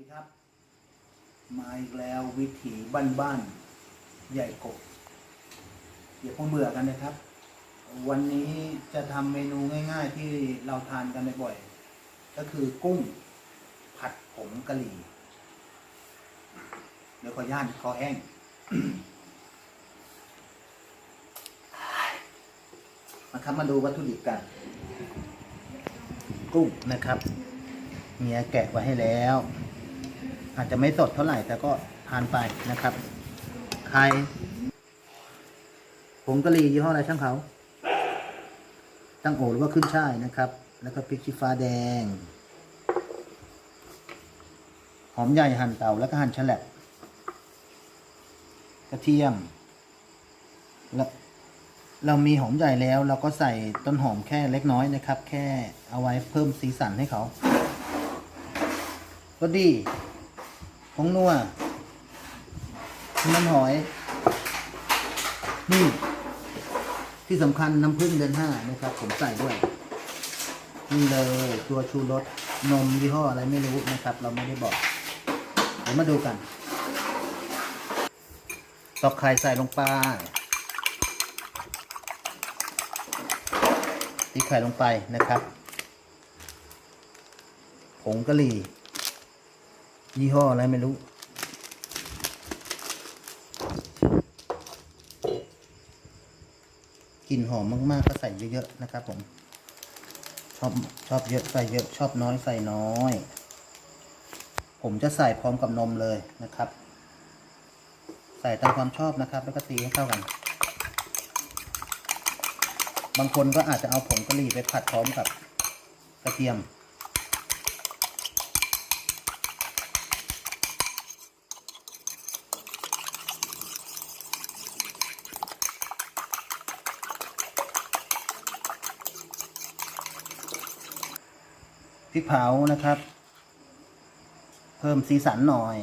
ดีครับ มาอีกแล้ววิถีบ้านๆใหญ่กบอย่าเพิ่งเบื่อกันนะครับ วันนี้จะทำเมนูง่าย ๆ ที่เราทานกันบ่อยๆก็คือกุ้งผัดผงกะหรี่เดี๋ยวขอย่านคอแห้งมาครับมาดูวัตถุดิบกัน กุ้งนะครับเมียแกะไว้ให้แล้ว อาจจะไม่สดเท่าไหร่แต่ก็ทานไปนะครับไข่ผงกะหรี่ยี่ห้ออะไรช่างเขา ตั้งโอหรือว่าขึ้นช่ายนะครับ แล้วก็พริกชี้ฟ้าแดง หอมใหญ่หั่นเตาแล้วก็หั่นแฉลบกระเทียม แล้วเรามีหอมใหญ่แล้วเราก็ใส่ต้นหอมแค่เล็กน้อยนะครับ แค่เอาไว้เพิ่มสีสันให้เขา ก็ดี ผงนัวน้ำหอย นี่ ที่สำคัญน้ำผึ้งเดือนห้านะครับ ผมใส่ด้วย นี่เลยตัวชูรสนมยี่ห้ออะไรไม่รู้นะครับ เราไม่ได้บอกเดี๋ยวมาดูกัน ตอกไข่ใส่ลงไปตีไข่ลงไปนะครับผงกะหรี่ ยี่ห้ออะไรไม่รู้ กลิ่นหอมมาก ๆ ก็ใส่เยอะๆนะครับผม ชอบชอบเยอะใส่เยอะ ชอบน้อยใส่น้อย ผมจะใส่พร้อมกับนมเลยนะครับ ใส่ตามความชอบนะครับ แล้วก็ตีให้เข้ากัน บางคนก็อาจจะเอาผงกะหรี่ไปผัดพร้อมกับกระเทียม ริกเผานะครับ เพิ่มสีสันหน่อย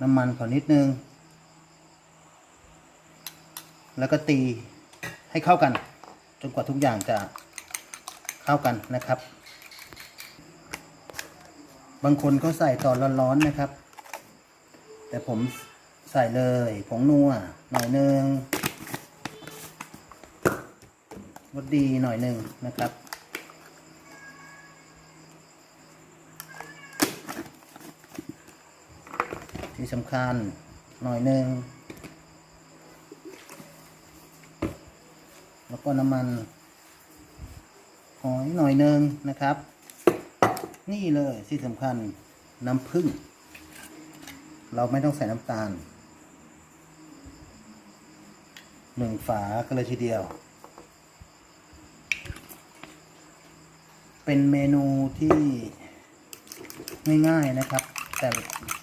น้ำมันขอนิดนึง แล้วก็ตีให้เข้ากัน จนกว่าทุกอย่างจะเข้ากันนะครับ บางคนก็ใส่ตอนร้อนๆนะครับ แต่ผมใส่เลยผงนัวหน่อยนึง รสดีหน่อยหนึ่งนะครับ ที่สำคัญหน่อยหนึ่งแล้วก็น้ำมันหอยหน่อยหนึ่งนะครับ นี่เลยที่สำคัญน้ำผึ้งเราไม่ต้องใส่น้ำตาลหนึ่งฝาก็เลยทีเดียว เป็นเมนูที่ง่ายๆนะครับ แต่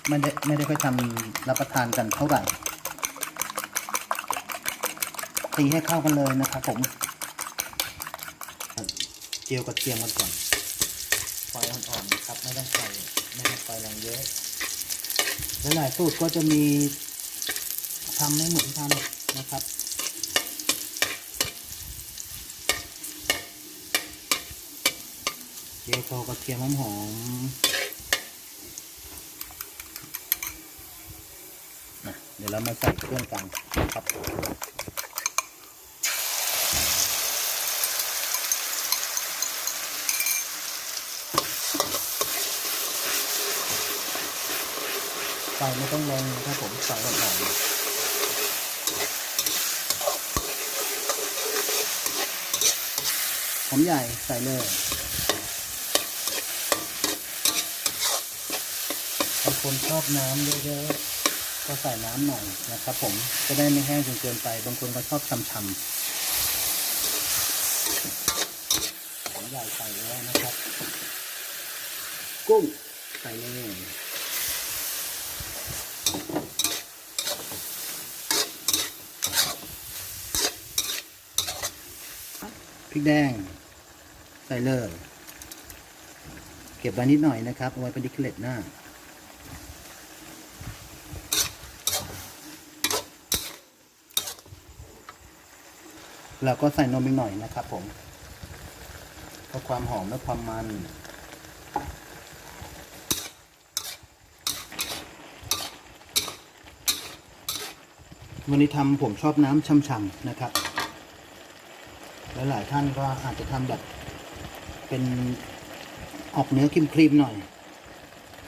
ไม่ได้ไม่ได้ค่อยทำรับประทานกันเท่าไหร่ตีให้เข้ากันเลยนะครับผมเจียวกระเทียมกันก่อนไฟอ่อนๆนะครับ ไม่ต้องใส่ไม่ต้องไฟแรงเยอะหลายๆสูตรก็จะมีทำไม่เหมือนกันนะครับ เจียวพอกระเทียมหอมๆนะเดี๋ยวเรามาใส่เครื่องกันครับไฟไม่ต้องแรงครับผมไฟอ่อนๆหอมใหญ่ใส่เลยางคนชอบน้ำเยอะๆก็ใส่น้ำหน่อยนะครับ ผมจะได้ไม่แห้งจนเกินไป บางคนก็ชอบช่ำๆของใหญ่ใส่แล้วนะครับ กุ้งใส่เลยพริกแดง ใส่เลย เก็บไว้นิดหน่อยนะครับ เอาไว้เป็นดิคเลตหน้า เราก็ใส่นมอีกหน่อยนะครับผมเพราะความหอมและความมัน วันนี้ทำผมชอบน้ำช่ำๆนะครับแลหลายท่านก็อาจจะทำแบบเป็นออกเนื้อครีมๆหน่อย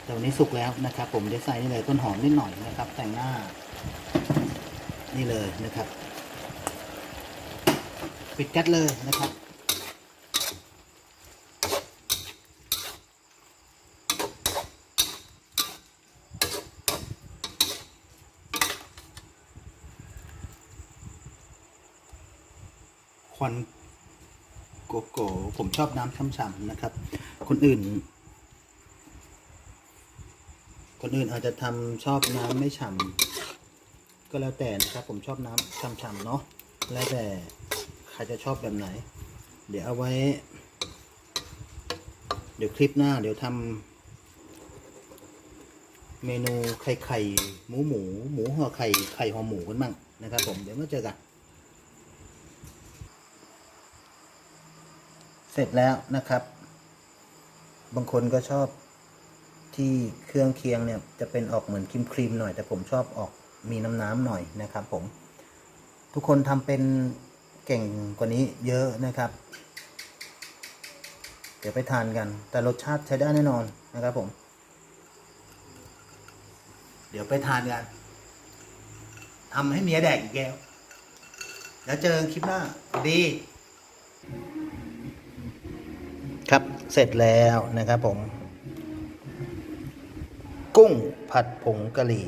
แต่วันนี้สุกแล้วนะครับ ผมได้ใส่นี่เลยต้นหอมนิดหน่อยนะครับ แต่งหน้า นี่เลยนะครับ ปิดแก๊สเลยนะครับ ควันโกโก้ผมชอบน้ำช่ำๆนะครับ คนอื่น คนอื่นอาจจะทำชอบน้ำไม่ฉ่ำก็แล้วแต่นะครับผมชอบน้ำฉ่ำๆเนาะแล้วแต่ ครจะชอบแบบไหน เดี๋ยวเอาไว้ เดี๋ยวคลิปหน้า เดี๋ยวทำเมนูไข่ไข่หมูหมูหมูห่อไข่ไข่ห่อหมูกันบ้างนะครับผมเดี๋ยวมาเจอกัน เสร็จแล้วนะครับ บางคนก็ชอบที่เครื่องเคียงเนี่ยจะเป็นออกเหมือนครีมครีมหน่อย แต่ผมชอบออกมีน้ำน้ำหน่อยนะครับผม ทุกคนทำเป็น เก่งกว่านี้เยอะนะครับ เดี๋ยวไปทานกัน แต่รสชาติใช้ได้แน่นอนนะครับผม เดี๋ยวไปทานกันทำให้เมียแดกอีกแก้ว แล้วเจอคลิปหน้าดีครับเสร็จแล้วนะครับผม กุ้งผัดผงกะหรี่